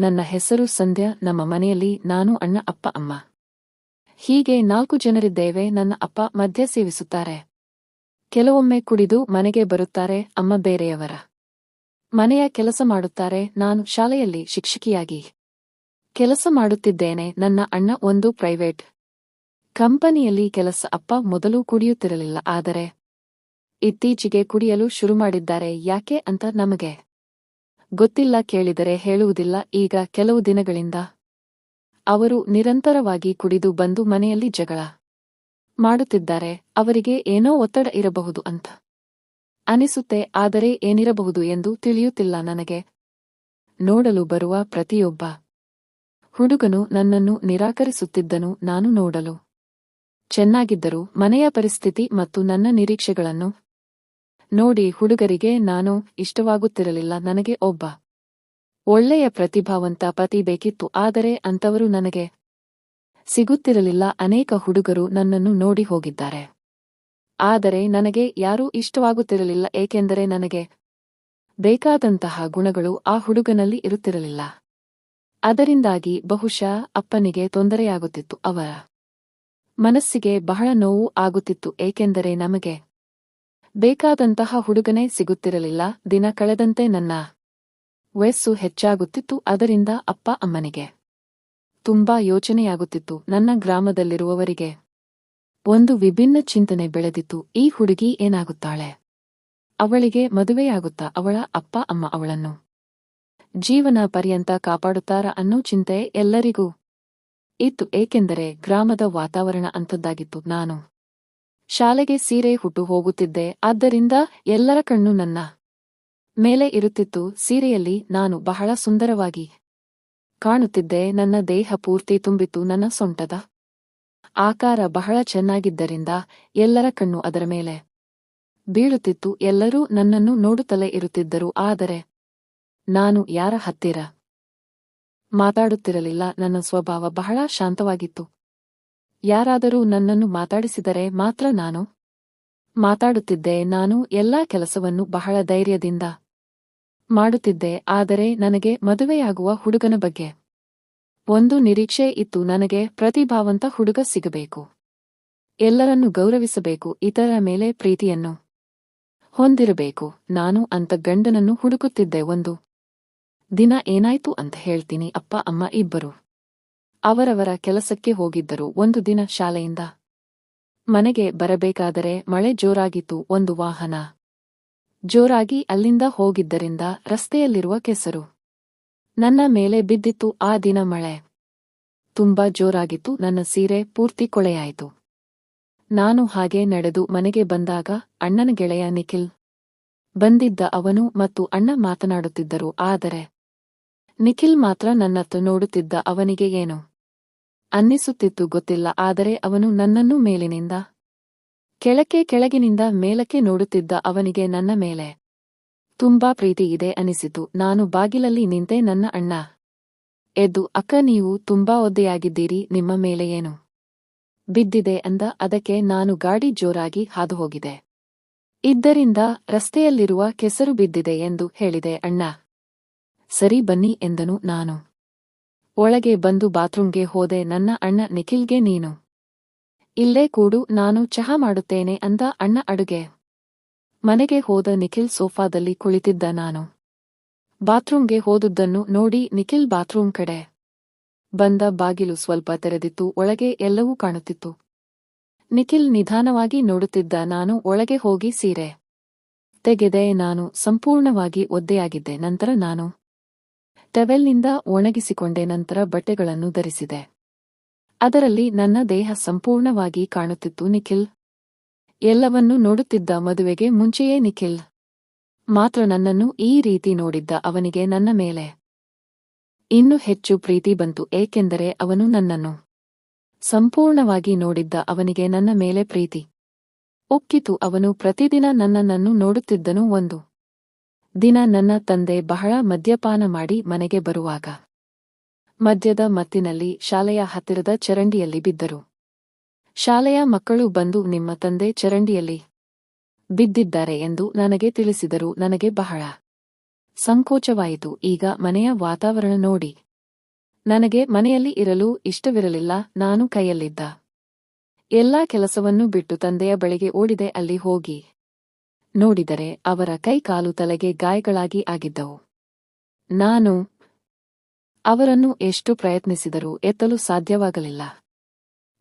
ನನ್ನ ಹೆಸರು ಸಂಧ್ಯಾ, ನಮ್ಮ ಮನೆಯಲ್ಲಿ ನಾನು ಅಣ್ಣ, ಅಪ್ಪ, ಅಮ್ಮ. ಹೀಗೆ ನಾಲ್ಕು ಜನರಿದ್ದೇವೆ, ನನ್ನ ಅಪ್ಪ ಮದ್ಯ ಸೇವಿಸುತ್ತಾರೆ. ಕೆಲವೊಮ್ಮೆ ಕುಡಿದು ಮನೆಗೆ ಬರುತ್ತಾರೆ, ಅಮ್ಮ ಬೇರೆಯವರ. ಮನೆಯ ಕೆಲಸ ಮಾಡುತ್ತಾರೆ, ನಾನು ಶಾಲೆಯಲ್ಲಿ ಶಿಕ್ಷಕಿಯಾಗಿ. ಕೆಲಸ ಮಾಡುತ್ತಿದ್ದೇನೆ, ನನ್ನ ಅಣ್ಣ ಒಂದು ಪ್ರೈವೇಟ್. ಕಂಪನಿಯಲ್ಲಿ ಕೆಲಸ ಅಪ್ಪ ಮೊದಲು ಕುಡಿಯುತ್ತಿರಲಿಲ್ಲ, ಆದರೆ ಇತ್ತೀಚೆಗೆ ಕುಡಿಯಲು ಶುರು ಮಾಡಿದ್ದಾರೆ, ಯಾಕೆ ಅಂತ ನಮಗೆ. ಗೊತ್ತಿಲ್ಲ ಕೇಳಿದರೆ ಹೇಳುವುದಿಲ್ಲ. ಈಗ ಕೆಲವು ದಿನಗಳಿಂದ ಅವರು ನಿರಂತರವಾಗಿ ಕುಡಿದು ಬಂದು ಮನೆಯಲ್ಲಿ ಜಗಳ ಮಾಡುತ್ತಿದ್ದಾರೆ. ಅವರಿಗೆ ಏನೋ ಒತ್ತಡ ಇರಬಹುದು ಅಂತ ಅನಿಸುತ್ತೆ, ಆದರೆ ಏನಿರಬಹುದು ಎಂದು ತಿಳಿಯುತ್ತಿಲ್ಲ. ನನಗೆ ನೋಡಲು ಬರುವ ಪ್ರತಿಯೊಬ್ಬ ಹುಡುಗನು ನನ್ನನ್ನು ನಿರಾಕರಿಸುತ್ತಿದ್ದನು. ನಾನು ನೋಡಲು ಚೆನ್ನಾಗಿದ್ದರೂ ಮನೆಯ ಪರಿಸ್ಥಿತಿ ಮತ್ತು ನನ್ನ ನಿರೀಕ್ಷೆಗಳನ್ನು ನೋಡಿ ಹುಡುಗರಿಗೆ ನಾನು ಇಷ್ಟವಾಗುತ್ತಿರಲಿಲ್ಲ, ನನಗೆ ಒಬ್ಬ ಒಳ್ಳೆಯ ಪ್ರತಿಭಾವಂತ ಪತಿ ಬೇಕಿತ್ತು, ಆದರೆ ಅಂತವರು ನನಗೆ ಸಿಗುತ್ತಿರಲಿಲ್ಲ, ಅನೇಕ ಹುಡುಗರು ನನ್ನನ್ನು ನೋಡಿ ಹೋಗಿದ್ದಾರೆ. ಆದರೆ ನನಗೆ ಯಾರೂ ಇಷ್ಟವಾಗುತ್ತಿರಲಿಲ್ಲ, ಏಕೆಂದರೆ ನನಗೆ ಬೇಕಾದಂತಹ ಗುಣಗಳು ಆ ಹುಡುಗನಲ್ಲಿ ಇರುತ್ತಿರಲಿಲ್ಲ. ಅದರಿಂದಾಗಿ ಬಹುಶಃ ಅಪ್ಪನಿಗೆ ತೊಂದರೆಯಾಗುತ್ತಿತ್ತು, ಅವರ ಮನಸ್ಸಿಗೆ ಬಹಳ ನೋವು ಆಗುತ್ತಿತ್ತು, ಏಕೆಂದರೆ ನಮಗೆ ಬೇಕಾದಂತಹ ಹುಡುಗನೇ ಸಿಗುತ್ತಿರಲಿಲ್ಲ, ದಿನ ಕಳೆದಂತೆ ನನ್ನ ವಯಸ್ಸು ಹೆಚ್ಚಾಗುತ್ತಿತ್ತು, ಅದರಿಂದ ಅಪ್ಪ ಅಮ್ಮನಿಗೆ ತುಂಬಾ ಯೋಚನೆಯಾಗುತ್ತಿತ್ತು. ನನ್ನ ಗ್ರಾಮದಲ್ಲಿರುವವರಿಗೆ ಒಂದು ವಿಭಿನ್ನ ಚಿಂತನೆ ಬೆಳೆದಿತ್ತು. ಈ ಹುಡುಗಿ ಏನಾಗುತ್ತಾಳೆ? ಅವಳಿಗೆ ಮದುವೆಯಾಗುತ್ತಾ? ಅವಳ ಅಪ್ಪ, ಅಮ್ಮ ಅವಳನ್ನು ಜೀವನ ಪರ್ಯಂತ ಕಾಪಾಡುತ್ತಾರ ಅನ್ನೋ ಚಿಂತೆ ಎಲ್ಲರಿಗೂ ಇತ್ತು. ಏಕೆಂದರೆ ಗ್ರಾಮದ ವಾತಾವರಣ ಅಂಥದ್ದಾಗಿತ್ತು. ನಾನು ಶಾಲೆಗೆ ಸೀರೆ ಹುಟ್ಟು ಹೋಗುತ್ತಿದ್ದೆ, ಆದ್ದರಿಂದ ಎಲ್ಲರ ಕಣ್ಣು ನನ್ನ ಮೇಲೆ ಇರುತ್ತಿತ್ತು. ಸೀರೆಯಲ್ಲಿ ನಾನು ಬಹಳ ಸುಂದರವಾಗಿ ಕಾಣುತ್ತಿದ್ದೆ, ನನ್ನ ದೇಹ ಪೂರ್ತಿ ತುಂಬಿತ್ತು, ನನ್ನ ಸೊಂಟದ ಆಕಾರ ಬಹಳ ಚೆನ್ನಾಗಿದ್ದರಿಂದ ಎಲ್ಲರ ಕಣ್ಣು ಅದರ ಮೇಲೆ ಬೀಳುತ್ತಿತ್ತು. ಎಲ್ಲರೂ ನನ್ನನ್ನು ನೋಡುತ್ತಲೇ ಇರುತ್ತಿದ್ದರು, ಆದರೆ ನಾನು ಯಾರ ಹತ್ತಿರ ಮಾತಾಡುತ್ತಿರಲಿಲ್ಲ. ನನ್ನ ಸ್ವಭಾವ ಬಹಳ ಶಾಂತವಾಗಿತ್ತು. ಯಾರಾದರೂ ನನ್ನನ್ನು ಮಾತಾಡಿಸಿದರೆ ಮಾತ್ರ ನಾನು ಮಾತಾಡುತ್ತಿದ್ದೆ, ನಾನು ಎಲ್ಲಾ ಕೆಲಸವನ್ನು ಬಹಳ ಧೈರ್ಯದಿಂದ ಮಾಡುತ್ತಿದ್ದೆ, ಆದರೆ ನನಗೆ ಮದುವೆಯಾಗುವ ಹುಡುಗನ ಬಗ್ಗೆ ಒಂದು ನಿರೀಕ್ಷೆ ಇತ್ತು, ನನಗೆ ಪ್ರತಿಭಾವಂತ ಹುಡುಗ ಸಿಗಬೇಕು, ಎಲ್ಲರನ್ನು ಗೌರವಿಸಬೇಕು, ಇತರ ಮೇಲೆ ಪ್ರೀತಿಯನ್ನು ಹೊಂದಿರಬೇಕು, ನಾನು ಅಂತ ಗಂಡನನ್ನು ಹುಡುಕುತ್ತಿದ್ದೆ, ಒಂದು ದಿನ ಏನಾಯ್ತು ಅಂತ ಹೇಳ್ತೀನಿ, ಅಪ್ಪ, ಅಮ್ಮ ಇಬ್ಬರು. ಅವರವರ ಕೆಲಸಕ್ಕೆ ಹೋಗಿದ್ದರು. ಒಂದು ದಿನ ಶಾಲೆಯಿಂದ ಮನೆಗೆ ಬರಬೇಕಾದರೆ ಮಳೆ ಜೋರಾಗಿತ್ತು. ಒಂದು ವಾಹನ ಜೋರಾಗಿ ಅಲ್ಲಿಂದ ಹೋಗಿದ್ದರಿಂದ ರಸ್ತೆಯಲ್ಲಿರುವ ಕೆಸರು ನನ್ನ ಮೇಲೆ ಬಿದ್ದಿತ್ತು. ಆ ದಿನ ಮಳೆ ತುಂಬಾ ಜೋರಾಗಿತ್ತು. ನನ್ನ ಸೀರೆ ಪೂರ್ತಿ ಕೊಳೆಯಾಯಿತು. ನಾನು ಹಾಗೆ ನಡೆದು ಮನೆಗೆ ಬಂದಾಗ ಅಣ್ಣನ ಗೆಳೆಯ ನಿಖಿಲ್ ಬಂದಿದ್ದ ಅವನು ಮತ್ತು ಅಣ್ಣ ಮಾತನಾಡುತ್ತಿದ್ದರು. ಆದರೆ ನಿಖಿಲ್ ಮಾತ್ರ ನನ್ನತ್ತ ನೋಡುತ್ತಿದ್ದ ಅವನಿಗೆ ಏನು? ಅನ್ನಿಸುತ್ತಿತ್ತು ಗೊತ್ತಿಲ್ಲ, ಆದರೆ ಅವನು ನನ್ನನ್ನು ಮೇಲಿನಿಂದ, ಕೆಳಕ್ಕೆ ಕೆಳಗಿನಿಂದ ಮೇಲಕ್ಕೆ ನೋಡುತ್ತಿದ್ದ ಅವನಿಗೆ ನನ್ನ ಮೇಲೆ ತುಂಬಾ ಪ್ರೀತಿ ಇದೆ ಅನಿಸಿತು ನಾನು ಬಾಗಿಲಲ್ಲಿ ನಿಂತೆ ನನ್ನ ಅಣ್ಣ ಎದ್ದು, ಅಕ್ಕ, ನೀವು ತುಂಬಾ ಒದ್ದೆಯಾಗಿದ್ದೀರಿ, ನಿಮ್ಮ ಮೇಲೆ ಏನು ಬಿದ್ದಿದೆ ಅಂದ. ಅದಕ್ಕೆ ನಾನು ಗಾಡಿ ಜೋರಾಗಿ ಹಾದುಹೋಗಿದೆ. ಇದ್ದರಿಂದ ರಸ್ತೆಯಲ್ಲಿರುವ ಕೆಸರು ಬಿದ್ದಿದೆ ಎಂದು ಹೇಳಿದೆ. ಅಣ್ಣ, ಸರಿ ಬನ್ನಿ ಎಂದನು ನಾನು. ಒಳಗೆ ಬಂದು ಬಾತ್ರೂಂಗೆ ಹೋದೆ, ನನ್ನ ಅಣ್ಣ, ನಿಖಿಲ್ಗೆ ನೀನು. ಇಲ್ಲೇ ಕೂಡು, ನಾನು ಚಹಾ ಮಾಡುತ್ತೇನೆ ಅಂದ ಅಣ್ಣ ಅಡುಗೆ. ಮನೆಗೆ ಹೋದ ನಿಖಿಲ್ ಸೋಫಾದಲ್ಲಿ ಕುಳಿತಿದ್ದ ನಾನು. ಬಾತ್ರೂಂಗೆ ಹೋದುದನ್ನು ನೋಡಿ ನಿಖಿಲ್ ಬಾತ್ರೂಂ ಕಡೆ ಬಂದ ಬಾಗಿಲು ಸ್ವಲ್ಪ ತೆರೆದಿತ್ತು, ಒಳಗೆ ಎಲ್ಲವೂ ಕಾಣುತ್ತಿತ್ತು. ನಿಖಿಲ್ ನಿಧಾನವಾಗಿ ನೋಡುತ್ತಿದ್ದ ನಾನು ಒಳಗೆ ಹೋಗಿ ಸೀರೆ ತೆಗೆದೆ, ನಾನು ಸಂಪೂರ್ಣವಾಗಿ ಒದ್ದೆಯಾಗಿದ್ದೆ. ನಂತರ ನಾನು ಟವೆಲ್ನಿಂದ ಒಣಗಿಸಿಕೊಂಡೆ ನಂತರ ಬಟ್ಟೆಗಳನ್ನು ಧರಿಸಿದೆ. ಅದರಲ್ಲಿ ನನ್ನ ದೇಹ ಸಂಪೂರ್ಣವಾಗಿ ಕಾಣುತ್ತಿತ್ತು. ನಿಖಿಲ್. ಎಲ್ಲವನ್ನೂ ನೋಡುತ್ತಿದ್ದ ಮದುವೆಗೆ ಮುಂಚೆಯೇ ನಿಖಿಲ್. ಮಾತ್ರ ನನ್ನನ್ನು ಈ ರೀತಿ ನೋಡಿದ್ದ ಅವನಿಗೆ ನನ್ನ ಮೇಲೆ ಇನ್ನು ಹೆಚ್ಚು ಪ್ರೀತಿ ಬಂತು. ಏಕೆಂದರೆ ಅವನು ನನ್ನನ್ನು ಸಂಪೂರ್ಣವಾಗಿ ನೋಡಿದ್ದ ಅವನಿಗೆ ನನ್ನ ಮೇಲೆ ಪ್ರೀತಿ ಒಕ್ಕಿತು ಅವನು ಪ್ರತಿದಿನ ನನ್ನನ್ನು ನೋಡುತ್ತಿದ್ದನು. ಒಂದು ದಿನ ನನ್ನ ತಂದೆ ಬಹಳ ಮದ್ಯಪಾನ ಮಾಡಿ ಮನೆಗೆ ಬರುವಾಗ. ಮದ್ಯದ ಮತ್ತಿನಲ್ಲಿ ಶಾಲೆಯ ಹತ್ತಿರದ ಚರಂಡಿಯಲ್ಲಿ ಬಿದ್ದರು. ಶಾಲೆಯ ಮಕ್ಕಳು ಬಂದು ನಿಮ್ಮ ತಂದೆ ಚರಂಡಿಯಲ್ಲಿ ಬಿದ್ದಿದ್ದಾರೆ ಎಂದು ನನಗೆ ತಿಳಿಸಿದರು. ನನಗೆ ಬಹಳ ಸಂಕೋಚವಾಯಿತು. ಈಗ ಮನೆಯ ವಾತಾವರಣ ನೋಡಿ. ನನಗೆ ಮನೆಯಲ್ಲಿ ಇರಲು ಇಷ್ಟವಿರಲಿಲ್ಲ. ನಾನು ಕೈಯಲ್ಲಿದ್ದ ಎಲ್ಲಾ ಕೆಲಸವನ್ನು ಬಿಟ್ಟು ತಂದೆಯ ಬಳಿಗೆ ಓಡಿದೆ. ಅಲ್ಲಿ ಹೋಗಿ ನೋಡಿದರೆ ಅವರ ಕೈ ಕಾಲು ತಲೆಗೆ ಗಾಯಗಳಾಗಿ ಆಗಿದ್ದವು. ನಾನು ಅವರನ್ನು ಎಷ್ಟು ಪ್ರಯತ್ನಿಸಿದರೂ ಎತ್ತಲು ಸಾಧ್ಯವಾಗಲಿಲ್ಲ.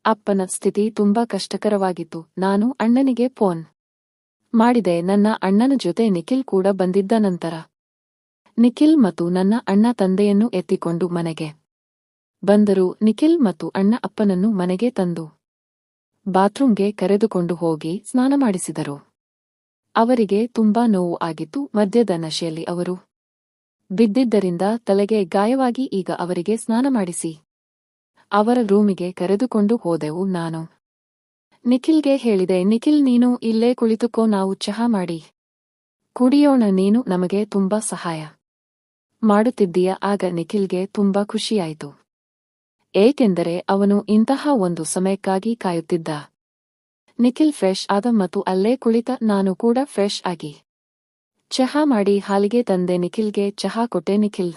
ಅಪ್ಪನ ಸ್ಥಿತಿ ತುಂಬಾ ಕಷ್ಟಕರವಾಗಿತ್ತು. ನಾನು ಅಣ್ಣನಿಗೆ ಫೋನ್ ಮಾಡಿದೆ. ನನ್ನ ಅಣ್ಣನ ಜೊತೆ ನಿಖಿಲ್ ಕೂಡ ಬಂದಿದ್ದ ನಂತರ. ನಿಖಿಲ್ ಮತ್ತು ನನ್ನ ಅಣ್ಣ ತಂದೆಯನ್ನು ಎತ್ತಿಕೊಂಡು ಮನೆಗೆ ಬಂದರು. ನಿಖಿಲ್ ಮತ್ತು ಅಣ್ಣ ಅಪ್ಪನನ್ನು ಮನೆಗೆ ತಂದು ಬಾತ್ರೂಮ್ಗೆ ಕರೆದುಕೊಂಡು ಹೋಗಿ ಸ್ನಾನ ಮಾಡಿಸಿದರು. ಅವರಿಗೆ ತುಂಬಾ ನೋವು ಆಗಿತ್ತು. ಮದ್ಯದ ನಶೆಯಲ್ಲಿ ಅವರು ಬಿದ್ದಿದ್ದರಿಂದ ತಲೆಗೆ ಗಾಯವಾಗಿ, ಈಗ ಅವರಿಗೆ ಸ್ನಾನ ಮಾಡಿಸಿ. ಅವರ ರೂಮಿಗೆ ಕರೆದುಕೊಂಡು ಹೋದೆವು ನಾನು. ನಿಖಿಲ್ಗೆ ಹೇಳಿದೆ, ನಿಖಿಲ್, ನೀನು ಇಲ್ಲೇ ಕುಳಿತುಕೋ, ನಾವು ಚಹಾ ಮಾಡಿ. ಕುಡಿಯೋಣ, ನೀನು ನಮಗೆ ತುಂಬಾ ಸಹಾಯ ಮಾಡುತ್ತಿದ್ದೀಯ? ಆಗ ನಿಖಿಲ್ಗೆ ತುಂಬಾ ಖುಷಿಯಾಯಿತು. ಏಕೆಂದರೆ ಅವನು ಇಂತಹ ಒಂದು ಸಮಯಕ್ಕಾಗಿ ಕಾಯುತ್ತಿದ್ದ ನಿಖಿಲ್ ಫ್ರೆಶ್ ಆದ ಮತ್ತು ಅಲ್ಲೇ ಕುಳಿತ ನಾನು ಕೂಡ ಫ್ರೆಶ್ ಆಗಿ. ಚಹಾ ಮಾಡಿ ಹಾಲಿಗೆ ತಂದೆ ನಿಖಿಲ್ಗೆ ಚಹಾ ಕೊಟ್ಟೆ ನಿಖಿಲ್.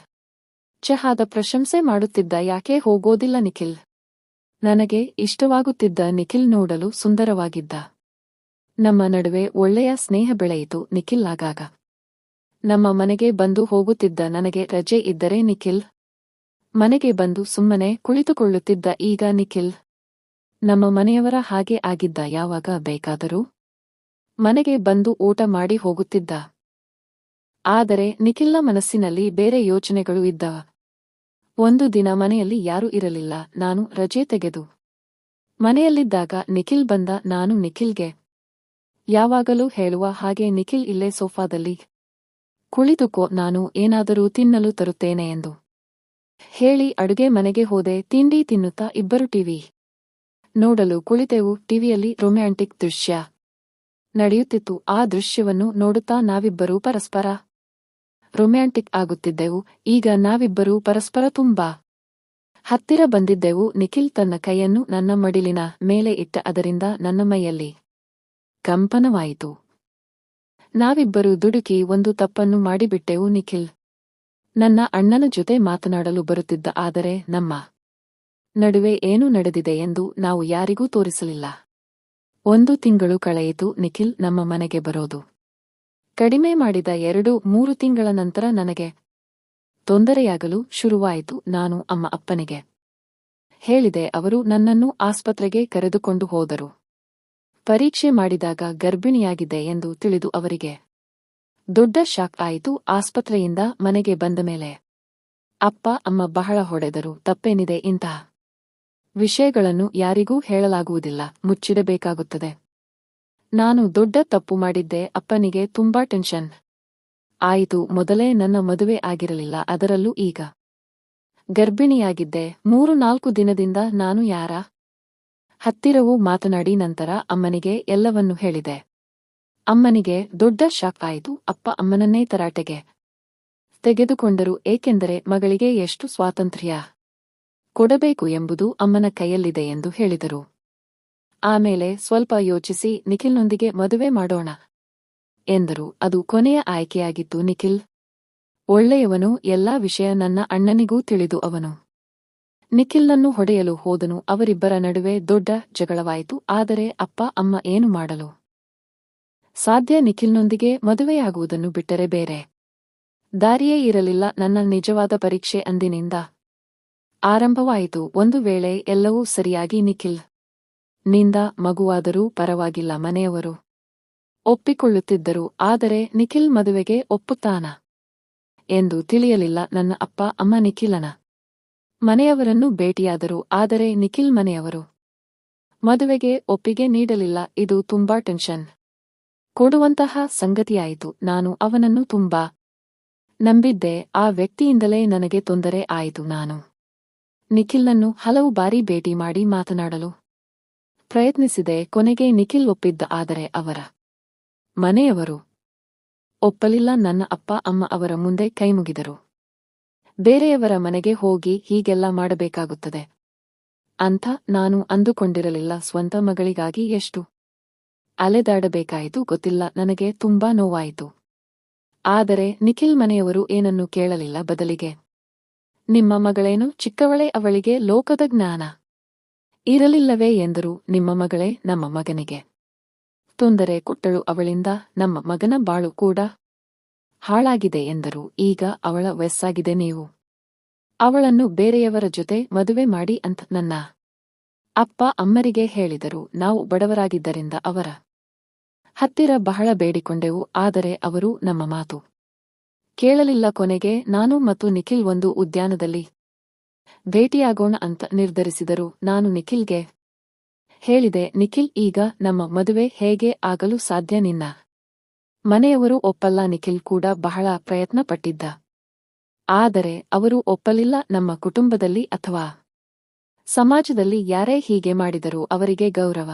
ಚಹಾದ ಪ್ರಶಂಸೆ ಮಾಡುತ್ತಿದ್ದ ಯಾಕೆ ಹೋಗೋದಿಲ್ಲ ನಿಖಿಲ್? ನನಗೆ ಇಷ್ಟವಾಗುತ್ತಿದ್ದ ನಿಖಿಲ್ ನೋಡಲು ಸುಂದರವಾಗಿದ್ದ. ನಮ್ಮ ನಡುವೆ ಒಳ್ಳೆಯ ಸ್ನೇಹ ಬೆಳೆಯಿತು ನಿಖಿಲ್ ಆಗಾಗ. ನಮ್ಮ ಮನೆಗೆ ಬಂದು ಹೋಗುತ್ತಿದ್ದ ನನಗೆ ರಜೆ ಇದ್ದರೆ ನಿಖಿಲ್? ಮನೆಗೆ ಬಂದು ಸುಮ್ಮನೆ ಕುಳಿತುಕೊಳ್ಳುತ್ತಿದ್ದ ಈಗ ನಿಖಿಲ್? ನಮ್ಮ ಮನೆಯವರ ಹಾಗೆ ಆಗಿದ್ದ ಯಾವಾಗ ಬೇಕಾದರೂ? ಮನೆಗೆ ಬಂದು ಊಟ ಮಾಡಿ ಹೋಗುತ್ತಿದ್ದ. ಆದರೆ ನಿಖಿಲ್ನ ಮನಸ್ಸಿನಲ್ಲಿ ಬೇರೆ ಯೋಚನೆಗಳು ಇದ್ದವ ಒಂದು ದಿನ ಮನೆಯಲ್ಲಿ ಯಾರೂ ಇರಲಿಲ್ಲ, ನಾನು ರಜೆ ತೆಗೆದು. ಮನೆಯಲ್ಲಿದ್ದಾಗ ನಿಖಿಲ್ ಬಂದ, ನಾನು ನಿಖಿಲ್ಗೆ, ಯಾವಾಗಲೂ ಹೇಳುವ ಹಾಗೆ ನಿಖಿಲ್ ಇಲ್ಲೇ ಸೋಫಾದಲ್ಲಿ ಕುಳಿತುಕೋ, ನಾನು ಏನಾದರೂ ತಿನ್ನಲು ತರುತ್ತೇನೆ ಎಂದು ಹೇಳಿ ಅಡುಗೆ ಮನೆಗೆ ಹೋದೆ, ತಿಂಡಿ ತಿನ್ನುತ್ತಾ ಇಬ್ಬರು ಟಿವಿ ನೋಡಲು ಕುಳಿತೆವು ಟಿವಿಯಲ್ಲಿ ರೊಮ್ಯಾಂಟಿಕ್ ದೃಶ್ಯ. ನಡೆಯುತ್ತಿತ್ತು. ಆ ದೃಶ್ಯವನ್ನು ನೋಡುತ್ತಾ ನಾವಿಬ್ಬರೂ ಪರಸ್ಪರ ರೊಮ್ಯಾಂಟಿಕ್ ಆಗುತ್ತಿದ್ದೆವು. ಈಗ ನಾವಿಬ್ಬರೂ ಪರಸ್ಪರ ತುಂಬಾ ಹತ್ತಿರ ಬಂದಿದ್ದೆವು. ನಿಖಿಲ್ ತನ್ನ ಕೈಯನ್ನು ನನ್ನ ಮಡಿಲಿನ ಮೇಲೆ ಇಟ್ಟ ಅದರಿಂದ ನನ್ನ ಮೈಯಲ್ಲಿ ಕಂಪನವಾಯಿತು. ನಾವಿಬ್ಬರು ದುಡುಕಿ ಒಂದು ತಪ್ಪನ್ನು ಮಾಡಿಬಿಟ್ಟೆವು ನಿಖಿಲ್. ನನ್ನ ಅಣ್ಣನ ಜೊತೆ ಮಾತನಾಡಲು ಬರುತ್ತಿದ್ದ ಆದರೆ ನಮ್ಮ ನಡುವೆ ಏನು ನಡೆದಿದೆ ಎಂದು ನಾವು ಯಾರಿಗೂ ತೋರಿಸಲಿಲ್ಲ. ಒಂದು ತಿಂಗಳು ಕಳೆಯಿತು, ನಿಖಿಲ್ ನಮ್ಮ ಮನೆಗೆ ಬರೋದು. ಕಡಿಮೆ ಮಾಡಿದ ಎರಡು, ಮೂರು ತಿಂಗಳ ನಂತರ ನನಗೆ ತೊಂದರೆಯಾಗಲು ಶುರುವಾಯಿತು, ನಾನು ಅಮ್ಮ ಅಪ್ಪನಿಗೆ ಹೇಳಿದೆ, ಅವರು ನನ್ನನ್ನು ಆಸ್ಪತ್ರೆಗೆ ಕರೆದುಕೊಂಡು ಹೋದರು. ಪರೀಕ್ಷೆ ಮಾಡಿದಾಗ ಗರ್ಭಿಣಿಯಾಗಿದೆ ಎಂದು ತಿಳಿದು ಅವರಿಗೆ ದೊಡ್ಡ ಶಾಕ್ ಆಯಿತು, ಆಸ್ಪತ್ರೆಯಿಂದ ಮನೆಗೆ ಬಂದ ಮೇಲೆ. ಅಪ್ಪ, ಅಮ್ಮ ಬಹಳ ಹೊಡೆದರು, ತಪ್ಪೇನಿದೆ, ಇಂತಹ ವಿಷಯಗಳನ್ನು ಯಾರಿಗೂ ಹೇಳಲಾಗುವುದಿಲ್ಲ, ಮುಚ್ಚಿಡಬೇಕಾಗುತ್ತದೆ. ನಾನು ದೊಡ್ಡ ತಪ್ಪು ಮಾಡಿದ್ದೆ, ಅಪ್ಪನಿಗೆ ತುಂಬಾ ಟೆನ್ಷನ್. ಆಯಿತು, ಮೊದಲೇ ನನ್ನ ಮದುವೆ ಆಗಿರಲಿಲ್ಲ, ಅದರಲ್ಲೂ ಈಗ. ಗರ್ಭಿಣಿಯಾಗಿದ್ದೆ, ಮೂರು ನಾಲ್ಕು ದಿನದಿಂದ ನಾನು ಯಾರ ಹತ್ತಿರವೂ ಮಾತನಾಡಿ ನಂತರ ಅಮ್ಮನಿಗೆ ಎಲ್ಲವನ್ನೂ ಹೇಳಿದೆ. ಅಮ್ಮನಿಗೆ ದೊಡ್ಡ ಶಾಕ್ ಆಯಿತು, ಅಪ್ಪ ಅಮ್ಮನನ್ನೇ ತರಾಟೆಗೆ ತೆಗೆದುಕೊಂಡರು, ಏಕೆಂದರೆ ಮಗಳಿಗೆ ಎಷ್ಟು ಸ್ವಾತಂತ್ರ್ಯ. ಕೊಡಬೇಕು ಎಂಬುದು ಅಮ್ಮನ ಕೈಯಲ್ಲಿದೆ ಎಂದು ಹೇಳಿದರು. ಆಮೇಲೆ ಸ್ವಲ್ಪ ಯೋಚಿಸಿ, ನಿಖಿಲ್ನೊಂದಿಗೆ ಮದುವೆ ಮಾಡೋಣ ಎಂದರು. ಅದು ಕೊನೆಯ ಆಯ್ಕೆಯಾಗಿತ್ತು ನಿಖಿಲ್. ಒಳ್ಳೆಯವನು, ಎಲ್ಲಾ ವಿಷಯ ನನ್ನ ಅಣ್ಣನಿಗೂ ತಿಳಿದು ಅವನು. ನಿಖಿಲ್ನನ್ನು ಹೊಡೆಯಲು ಹೋದನು. ಅವರಿಬ್ಬರ ನಡುವೆ ದೊಡ್ಡ ಜಗಳವಾಯಿತು. ಆದರೆ ಅಪ್ಪ, ಅಮ್ಮ ಏನು ಮಾಡಲು? ಸಾಧ್ಯ ನಿಖಿಲ್ನೊಂದಿಗೆ ಮದುವೆಯಾಗುವುದನ್ನು ಬಿಟ್ಟರೆ ಬೇರೆ ದಾರಿಯೇ ಇರಲಿಲ್ಲ. ನನ್ನ ನಿಜವಾದ ಪರೀಕ್ಷೆ ಅಂದಿನಿಂದ ಆರಂಭವಾಯಿತು, ಒಂದು ವೇಳೆ ಎಲ್ಲವೂ ಸರಿಯಾಗಿ ನಿಖಿಲ್ನಿಂದ ಮಗುವಾದರೂ ಪರವಾಗಿಲ್ಲ, ಮನೆಯವರು ಒಪ್ಪಿಕೊಳ್ಳುತ್ತಿದ್ದರು, ಆದರೆ ನಿಖಿಲ್ ಮದುವೆಗೆ ಒಪ್ಪುತ್ತಾನ ಎಂದು ತಿಳಿಯಲಿಲ್ಲ, ನನ್ನ ಅಪ್ಪ, ಅಮ್ಮ ನಿಖಿಲನ ಮನೆಯವರನ್ನು ಭೇಟಿಯಾದರು, ಆದರೆ ನಿಖಿಲ್ ಮನೆಯವರು ಮದುವೆಗೆ ಒಪ್ಪಿಗೆ ನೀಡಲಿಲ್ಲ, ಇದು ತುಂಬಾ ಟೆನ್ಷನ್ ಕೊಡುವಂತಹ ಸಂಗತಿಯಾಯಿತು, ನಾನು ಅವನನ್ನು ತುಂಬಾ ನಂಬಿದ್ದೆ, ಆ ವ್ಯಕ್ತಿಯಿಂದಲೇ ನನಗೆ ತೊಂದರೆ ಆಯಿತು, ನಾನು ನಿಖಿಲ್ನನ್ನು ಹಲವು ಬಾರಿ ಭೇಟಿ ಮಾಡಿ ಮಾತನಾಡಲು ಪ್ರಯತ್ನಿಸಿದೆ. ಕೊನೆಗೆ ನಿಖಿಲ್ ಒಪ್ಪಿದ್ದ, ಆದರೆ ಅವರ ಮನೆಯವರು ಒಪ್ಪಲಿಲ್ಲ. ನನ್ನ ಅಪ್ಪ, ಅಮ್ಮ ಅವರ ಮುಂದೆ ಕೈಮುಗಿದರು ಬೇರೆಯವರ ಮನೆಗೆ ಹೋಗಿ ಹೀಗೆಲ್ಲ ಮಾಡಬೇಕಾಗುತ್ತದೆ. ಅಂತ ನಾನು ಅಂದುಕೊಂಡಿರಲಿಲ್ಲ. ಸ್ವಂತ ಮಗಳಿಗಾಗಿ ಎಷ್ಟು ಅಲೆದಾಡಬೇಕಾಯಿತು ಗೊತ್ತಿಲ್ಲ. ನನಗೆ ತುಂಬಾ ನೋವಾಯಿತು. ಆದರೆ ನಿಖಿಲ್ ಮನೆಯವರು ಏನನ್ನೂ ಕೇಳಲಿಲ್ಲ. ಬದಲಿಗೆ ನಿಮ್ಮ ಮಗಳೇನು ಚಿಕ್ಕವಳೆ ಅವಳಿಗೆ ಲೋಕದ ಜ್ಞಾನ? ಇರಲಿಲ್ಲವೇ ಎಂದರು ನಿಮ್ಮ ಮಗಳೇ ನಮ್ಮ ಮಗನಿಗೆ. ತೊಂದರೆ ಕೊಟ್ಟಳು ಅವಳಿಂದ ನಮ್ಮ ಮಗನ ಬಾಳು ಕೂಡ ಹಾಳಾಗಿದೆ ಎಂದರು. ಈಗ ಅವಳ ವಯಸ್ಸಾಗಿದೆ ನೀವು. ಅವಳನ್ನು ಬೇರೆಯವರ ಜೊತೆ ಮದುವೆ ಮಾಡಿ ಅಂತ ನನ್ನ ಅಪ್ಪ ಅಮ್ಮರಿಗೆ ಹೇಳಿದರು. ನಾವು ಬಡವರಾಗಿದ್ದರಿಂದ ಅವರ ಹತ್ತಿರ ಬಹಳ ಬೇಡಿಕೊಂಡೆವು, ಆದರೆ ಅವರು ನಮ್ಮ ಮಾತು ಕೇಳಲಿಲ್ಲ ಕೊನೆಗೆ ನಾನು ಮತ್ತು ನಿಖಿಲ್ ಒಂದು ಉದ್ಯಾನದಲ್ಲಿ. ಭೇಟಿಯಾಗೋಣ ಅಂತ ನಿರ್ಧರಿಸಿದರು. ನಾನು ನಿಖಿಲ್ಗೆ ಹೇಳಿದೆ, ನಿಖಿಲ್, ಈಗ ನಮ್ಮ ಮದುವೆ ಹೇಗೆ ಆಗಲು ಸಾಧ್ಯ ನಿನ್ನ? ಮನೆಯವರು ಒಪ್ಪಲ್ಲ, ನಿಖಿಲ್ ಕೂಡ ಬಹಳ ಪ್ರಯತ್ನ ಪಟ್ಟಿದ್ದ ಆದರೆ ಅವರು ಒಪ್ಪಲಿಲ್ಲ, ನಮ್ಮ ಕುಟುಂಬದಲ್ಲಿ ಅಥವಾ ಸಮಾಜದಲ್ಲಿ ಯಾರೇ ಹೀಗೆ ಮಾಡಿದರೂ ಅವರಿಗೆ ಗೌರವ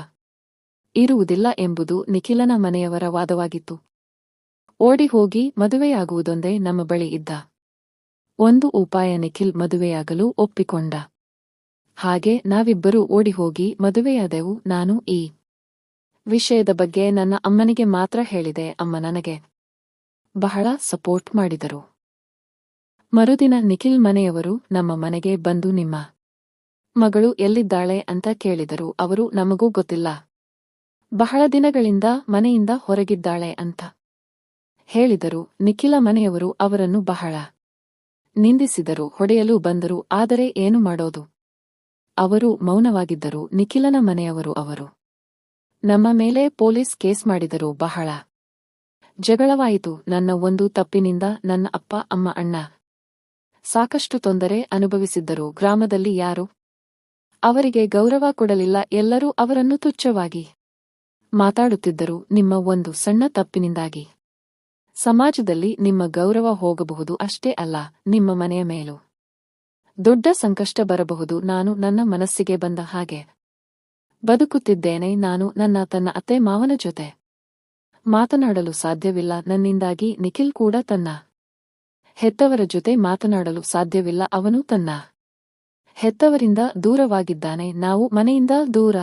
ಇರುವುದಿಲ್ಲ ಎಂಬುದು ನಿಖಿಲನ ಮನೆಯವರ ವಾದವಾಗಿತ್ತು. ಓಡಿ ಹೋಗಿ ಮದುವೆಯಾಗುವುದೊಂದೇ ನಮ್ಮ ಬಳಿ ಇದ್ದ. ಒಂದು ಉಪಾಯ ನಿಖಿಲ್ ಮದುವೆಯಾಗಲು ಒಪ್ಪಿಕೊಂಡ. ಹಾಗೆ ನಾವಿಬ್ಬರೂ ಓಡಿಹೋಗಿ ಮದುವೆಯಾದೆವು ನಾನು ಈ ವಿಷಯದ ಬಗ್ಗೆ ನನ್ನ ಅಮ್ಮನಿಗೆ ಮಾತ್ರ ಹೇಳಿದೆ, ಅಮ್ಮ ನನಗೆ ಬಹಳ ಸಪೋರ್ಟ್ ಮಾಡಿದರು. ಮರುದಿನ ನಿಖಿಲ್ ಮನೆಯವರು ನಮ್ಮ ಮನೆಗೆ ಬಂದು ನಿಮ್ಮ ಮಗಳು ಎಲ್ಲಿದ್ದಾಳೆ ಅಂತ ಕೇಳಿದರು, ಅವರು ನಮಗೂ ಗೊತ್ತಿಲ್ಲ. ಬಹಳ ದಿನಗಳಿಂದ ಮನೆಯಿಂದ ಹೊರಗಿದ್ದಾಳೆ ಅಂತ. ಹೇಳಿದರು, ನಿಖಿಲ ಮನೆಯವರು ಅವರನ್ನು ಬಹಳ ನಿಂದಿಸಿದರು, ಹೊಡೆಯಲು ಬಂದರು, ಆದರೆ ಏನು ಮಾಡೋದು? ಅವರು ಮೌನವಾಗಿದ್ದರು, ನಿಖಿಲನ ಮನೆಯವರು ಅವರು. ನಮ್ಮ ಮೇಲೆ ಪೊಲೀಸ್ ಕೇಸ್ ಮಾಡಿದರು, ಬಹಳ ಜಗಳವಾಯಿತು, ನನ್ನ ಒಂದು ತಪ್ಪಿನಿಂದ ನನ್ನ ಅಪ್ಪ, ಅಮ್ಮ, ಅಣ್ಣ ಸಾಕಷ್ಟು ತೊಂದರೆ ಅನುಭವಿಸಿದ್ದರು, ಗ್ರಾಮದಲ್ಲಿ ಯಾರು? ಅವರಿಗೆ ಗೌರವ ಕೊಡಲಿಲ್ಲ, ಎಲ್ಲರೂ ಅವರನ್ನು ತುಚ್ಛವಾಗಿ ಮಾತಾಡುತ್ತಿದ್ದರು, ನಿಮ್ಮ ಒಂದು ಸಣ್ಣ ತಪ್ಪಿನಿಂದಾಗಿ. ಸಮಾಜದಲ್ಲಿ ನಿಮ್ಮ ಗೌರವ ಹೋಗಬಹುದು ಅಷ್ಟೇ ಅಲ್ಲ, ನಿಮ್ಮ ಮನೆಯ ಮೇಲೂ. ದೊಡ್ಡ ಸಂಕಷ್ಟ ಬರಬಹುದು, ನಾನು ನನ್ನ ಮನಸ್ಸಿಗೆ ಬಂದ ಹಾಗೆ. ಬದುಕುತ್ತಿದ್ದೇನೆ, ನಾನು ನನ್ನ ತನ್ನ ಅತ್ತೆ ಮಾವನ ಜೊತೆ. ಮಾತನಾಡಲು ಸಾಧ್ಯವಿಲ್ಲ, ನನ್ನಿಂದಾಗಿ ನಿಖಿಲ್ ಕೂಡ ತನ್ನ. ಹೆತ್ತವರ ಜೊತೆ ಮಾತನಾಡಲು ಸಾಧ್ಯವಿಲ್ಲ, ಅವನು ತನ್ನ. ಹೆತ್ತವರಿಂದ ದೂರವಾಗಿದ್ದಾನೆ, ನಾವು ಮನೆಯಿಂದ ದೂರ.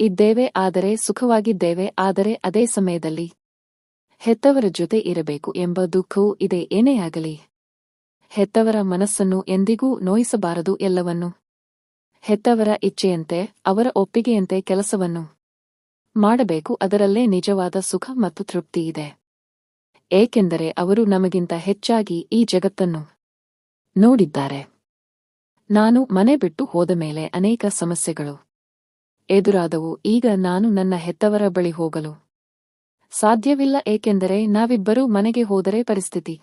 ಇದ್ದೇವೆ, ಆದರೆ ಸುಖವಾಗಿದ್ದೇವೆ, ಆದರೆ ಅದೇ ಸಮಯದಲ್ಲಿ. ಹೆತ್ತವರ ಜೊತೆ ಇರಬೇಕು ಎಂಬ ದುಃಖವೂ ಇದೆ, ಏನೇ ಆಗಲಿ. ಹೆತ್ತವರ ಮನಸ್ಸನ್ನು ಎಂದಿಗೂ ನೋಯಿಸಬಾರದು ಎಲ್ಲವನ್ನೂ. ಹೆತ್ತವರ ಇಚ್ಛೆಯಂತೆ, ಅವರ ಒಪ್ಪಿಗೆಯಂತೆ ಕೆಲಸವನ್ನು ಮಾಡಬೇಕು, ಅದರಲ್ಲೇ ನಿಜವಾದ ಸುಖ ಮತ್ತು ತೃಪ್ತಿ ಇದೆ. ಏಕೆಂದರೆ ಅವರು ನಮಗಿಂತ ಹೆಚ್ಚಾಗಿ ಈ ಜಗತ್ತನ್ನು ನೋಡಿದ್ದಾರೆ. ನಾನು ಮನೆ ಬಿಟ್ಟು ಹೋದ ಮೇಲೆ ಅನೇಕ ಸಮಸ್ಯೆಗಳು ಎದುರಾದವು, ಈಗ ನಾನು ನನ್ನ ಹೆತ್ತವರ ಬಳಿ ಹೋಗಲು ಸಾಧ್ಯವಿಲ್ಲ ಏಕೆಂದರೆ ನಾವಿಬ್ಬರೂ ಮನೆಗೆ ಹೋದರೆ ಪರಿಸ್ಥಿತಿ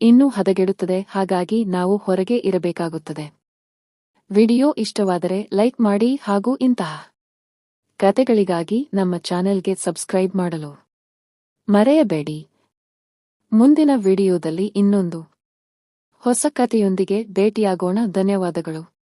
ಇನ್ನೂ ಹದಗೆಡುತ್ತದೆ, ಹಾಗಾಗಿ ನಾವು ಹೊರಗೆ ಇರಬೇಕಾಗುತ್ತದೆ. ವಿಡಿಯೋ ಇಷ್ಟವಾದರೆ ಲೈಕ್ ಮಾಡಿ ಹಾಗೂ ಇಂತಹ ಕತೆಗಳಿಗಾಗಿ ನಮ್ಮ ಚಾನೆಲ್ಗೆ ಸಬ್ಸ್ಕ್ರೈಬ್ ಮಾಡಲು ಮರೆಯಬೇಡಿ. ಮುಂದಿನ ವಿಡಿಯೋದಲ್ಲಿ ಇನ್ನೊಂದು ಹೊಸ ಕಥೆಯೊಂದಿಗೆ ಭೇಟಿಯಾಗೋಣ. ಧನ್ಯವಾದಗಳು.